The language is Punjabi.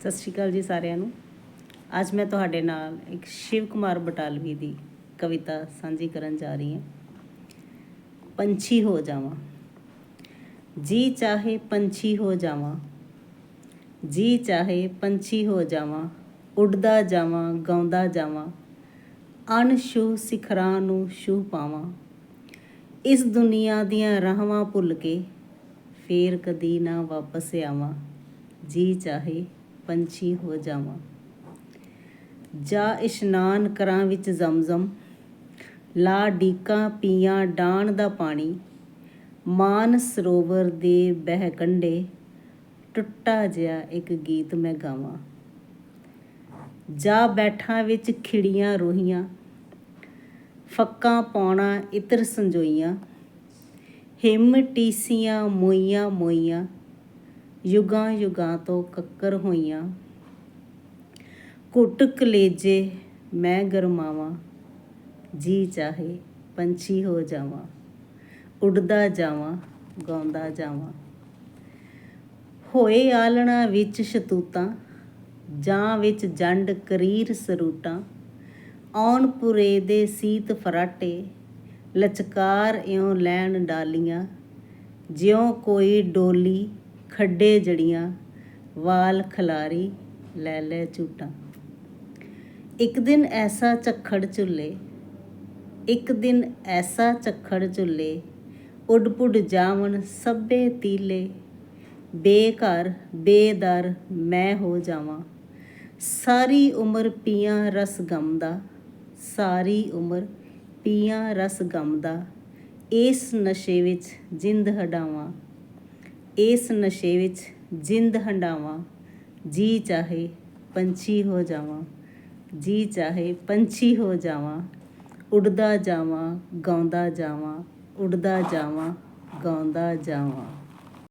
ਸਤਿ ਸ਼੍ਰੀ ਅਕਾਲ ਜੀ ਸਾਰਿਆਂ ਨੂੰ। ਅੱਜ ਮੈਂ ਤੁਹਾਡੇ ਨਾਲ ਇੱਕ ਸ਼ਿਵ ਕੁਮਾਰ ਬਟਾਲਵੀ ਦੀ ਕਵਿਤਾ ਸਾਂਝੀ ਕਰਨ ਜਾ ਰਹੀ ਹਾਂ। ਪੰਛੀ ਹੋ ਜਾਵਾਂ। ਜੀ ਚਾਹੇ ਪੰਛੀ ਹੋ ਜਾਵਾਂ। ਜੀ ਚਾਹੇ ਪੰਛੀ ਹੋ ਜਾਵਾਂ। ਉੱਡਦਾ ਜਾਵਾਂ, ਗਾਉਂਦਾ ਜਾਵਾਂ। ਅਣਛੂ ਸਿਖਰਾਂ ਨੂੰ ਛੂਹ ਪਾਵਾਂ। ਇਸ ਦੁਨੀਆ ਦੀਆਂ ਰਾਹਾਂ ਭੁੱਲ ਕੇ ਫੇਰ ਕਦੀ ਨਾ ਵਾਪਸ ਆਵਾਂ। ਜੀ ਚਾਹੇ ਪੰਛੀ ਹੋ ਜਾਵਾਂ। ਜਾ ਇਸ਼ਨਾਨ ਕਰਾਂ ਵਿੱਚ ਜ਼ਮਜ਼ਮ, ਲਾ ਡੀਕਾਂ ਪੀਆਂ ਡਾਣ ਦਾ ਪਾਣੀ, ਮਾਨ ਸਰੋਵਰ ਦੇ ਬਹਿ ਕੰਢੇ, ਟੁੱਟਾ ਜਿਹਾ ਇੱਕ ਗੀਤ ਮੈਂ ਗਾਵਾਂ। ਜਾ ਬੈਠਾਂ ਵਿੱਚ ਖਿੜੀਆਂ ਰੋਹੀਆਂ, ਫੱਕਾਂ ਪਾਉਣਾ ਇਤਰ ਸੰਜੋਈਆਂ, ਹਿੰਮ ਟੀਸੀਆਂ ਮੋਈਆਂ ਮੋਈਆਂ ਯੁਗਾਂ ਯੁਗਾਂ ਤੋਂ ਕੱਕਰ ਹੋਈਆਂ। ਕੁੱਟ ਕਲੇਜੇ ਮੈਂ ਗਰਮਾਵਾਂ, ਜੀ ਚਾਹੇ ਪੰਛੀ ਹੋ ਜਾਵਾਂ, ਉੱਡਦਾ ਜਾਵਾਂ, ਗਾਉਂਦਾ ਜਾਵਾਂ। ਹੋਏ ਆਲਣਾ ਵਿੱਚ ਸ਼ਤੂਤਾਂ, ਜਾਂ ਵਿੱਚ ਜੰਡ ਕਰੀਰ ਸਰੂਟਾਂ, ਆਉਣ ਪੁਰੇ ਦੇ ਸੀਤ ਫਰਾਟੇ, ਲਚਕਾਰ ਇਉਂ ਲੈਣ ਡਾਲੀਆਂ, ਜਿਉਂ ਕੋਈ ਡੋਲੀ ਖੱਡੇ ਜੜੀਆਂ, ਵਾਲ ਖਲਾਰੀ, ਲੈ ਲੈ ਝੂਟਾਂ। ਇੱਕ ਦਿਨ ਐਸਾ ਝੱਖੜ ਝੁੱਲੇ, ਇੱਕ ਦਿਨ ਐਸਾ ਝੱਖੜ ਝੁੱਲੇ ਉੱਡ ਪੁੱਡ ਜਾਵਣ ਸਭੇ ਤੀਲੇ। ਬੇਘਰ, ਬੇਦਰ ਮੈਂ ਹੋ ਜਾਵਾਂ, ਸਾਰੀ ਉਮਰ ਪੀਆਂ ਰਸ ਗਮ ਦਾ ਸਾਰੀ ਉਮਰ ਪੀਆਂ ਰਸ ਗਮ ਦਾ ਇਸ ਨਸ਼ੇ ਵਿੱਚ ਜਿੰਦ ਹਡਾਵਾਂ ਇਸ ਨਸ਼ੇ ਵਿੱਚ ਜਿੰਦ ਹੰਡਾਵਾਂ, ਜੀ ਚਾਹੇ ਪੰਛੀ ਹੋ ਜਾਵਾਂ, ਜੀ ਚਾਹੇ ਪੰਛੀ ਹੋ ਜਾਵਾਂ, ਉੱਡਦਾ ਜਾਵਾਂ, ਗਾਉਂਦਾ ਜਾਵਾਂ, ਉੱਡਦਾ ਜਾਵਾਂ, ਗਾਉਂਦਾ ਜਾਵਾਂ।